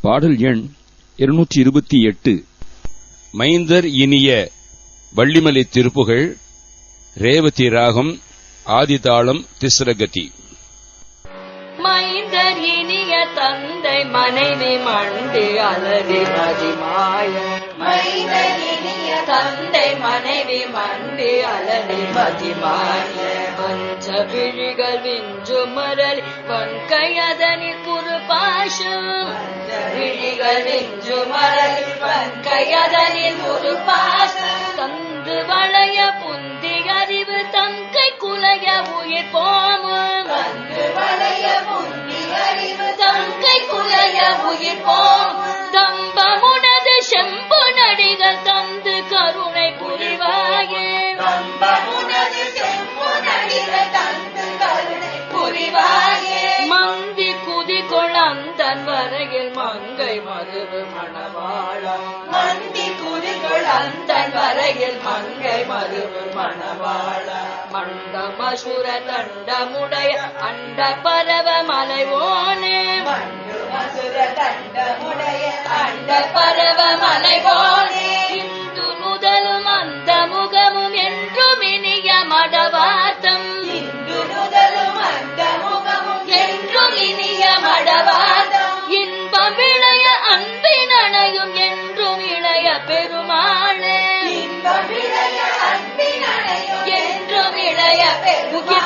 பாடல் எண் இருநூற்றி இருபத்தி எட்டு. மைந்தர் இனிய வள்ளிமலை திருப்புகழ் ரேவதி ராகம் ஆதிதாளம் திஸ்ரகதி மைந்தர் இனிய தந்தை மனைவி மண்டு அலறி மதிமாய. மைந்தர் இனிய தந்தை மனைவி மண்டு அலறி மதிமாய. பஞ்ச விழிகள் விஞ்சு மரல் பங்கையதனி குறு பாஷம் விழிகள் விஞ்சு மரல் பங்கையதனி குறு பாஷம் உயிர் போமும் தந்து வளைய புந்தி அறிவு தங்கை குலைய உயிர் போம் தம்பமுனது செம்பு நடிகள் தந்து கருணை புரிவாயே. தம்பமுனது செம்பு நடிகள் தந்து கருணை புரிவாயே. மந்தி குதி கொளந்தன் வரையில் மங்கை மருவு மணவாளா. மந்தி குதி கொளந்தன் வரையில் மங்கை மருவு மணவாளா. மண்டமசுர தண்டமுடைய அண்ட பரவ மலைவோனே. மசுர தண்டமுடைய அண்ட பரவ மலைவோனே இளைய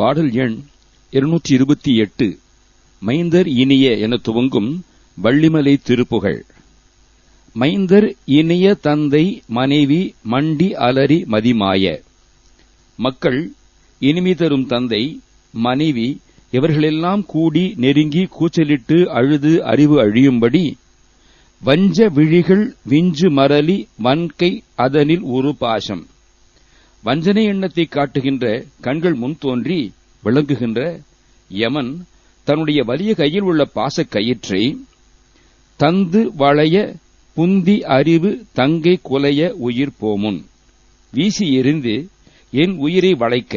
பாடல் எண் இருநூற்றி இருபத்தி எட்டு. மைந்தர் இனிய என துவங்கும் வள்ளிமலை திருப்புகழ் மைந்தர் இனிய தந்தை மனைவி மண்டி அலரி மதிமாய. மக்கள் இனிமை தரும் தந்தை மனைவி இவர்களெல்லாம் கூடி நெருங்கி கூச்சலிட்டு அழுது அறிவு அழியும்படி வஞ்ச விழிகள் விஞ்சு மரலி வன்கை அதனில் ஒரு பாசம். வஞ்சனை எண்ணத்தை காட்டுகின்ற கண்கள் முன் தோன்றி விளங்குகின்ற யமன் தன்னுடைய வலிய கையில் உள்ள பாசக் கயிற்றை தந்து வளைய புந்தி அறிவு தங்கை குலைய உயிர் போமுன். வீசி எறிந்து என் உயிரை வளைக்க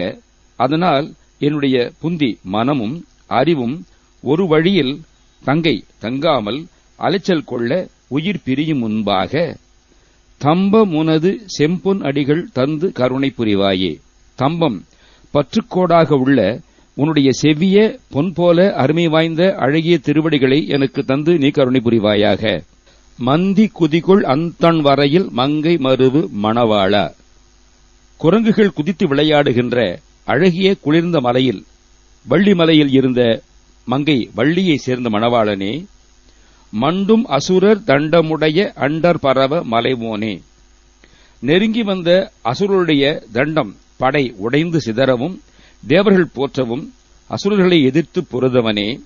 அதனால் என்னுடைய புந்தி மனமும் அறிவும் ஒரு வழியில் தங்கை தங்காமல் அலைச்சல் கொள்ள உயிர் பிரியும் முன்பாக தம்பமுனது செம்பொன் அடிகள் தந்து கருணை புரிவாயே. தம்பம் பற்றுக்கோடாக உள்ள உன்னுடைய செவ்விய பொன் போல அருமை வாய்ந்த அழகிய திருவடிகளை எனக்கு தந்து நீ கருணை புரிவாயாக. மந்தி குதிக்குள் அந்தன் வரையில் மங்கை மருவு மணவாளா. குரங்குகள் குதித்து விளையாடுகின்ற அழகிய குளிர்ந்த மலையில் வள்ளி மலையில் இருந்த மங்கை வள்ளியை சேர்ந்த மணவாளனே மண்டும் அசுரர் தண்டமுடைய அண்டர் பரவ மலைமோனே நெருங்கி வந்த அசுரருடைய தண்டம் படை உடைந்து சிதறவும் தேவர்கள் போற்றவும் அசுரர்களை எதிர்த்து பொருதவனே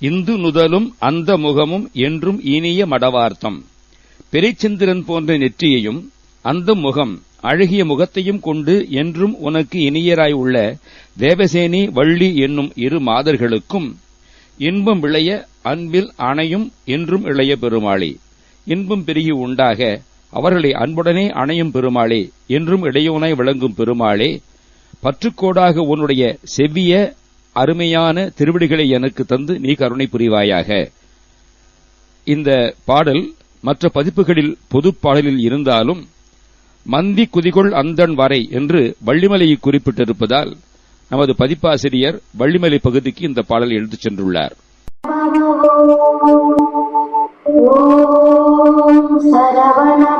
இந்து நுதலும் அந்த முகமும் என்றும் இனிய மடவார்த்தம். பெரிச்சந்திரன் போன்ற நெற்றியையும் அந்த முகம் அழகிய முகத்தையும் கொண்டு என்றும் உனக்கு இனியராய் உள்ள தேவசேனி வள்ளி என்னும் இரு மாதர்களுக்கும் இன்பம் விளைய அன்பில் அணையும் என்றும் இளைய பெருமாளே. இன்பம் பெருகி உண்டாக அவர்களை அன்புடனே அணையும் பெருமாளே என்றும் இடையோனாய் விளங்கும் பெருமாளே. பற்றுக்கோடாக உன்னுடைய செவ்விய அருமையான திருவிடிகளை எனக்கு தந்து நீ கருணை புரிவாயாக. இந்த பாடல் மற்ற பதிப்புகளில் பொது பாடலில் இருந்தாலும் மந்தி குதிகொள் அந்தன் வரை என்று வள்ளிமலையை குறிப்பிட்டிருப்பதால் நமது பதிப்பாசிரியர் வள்ளிமலை பகுதிக்கு இந்த பாடல் எழுதிச் சென்றுள்ளார். ஓம் சரவண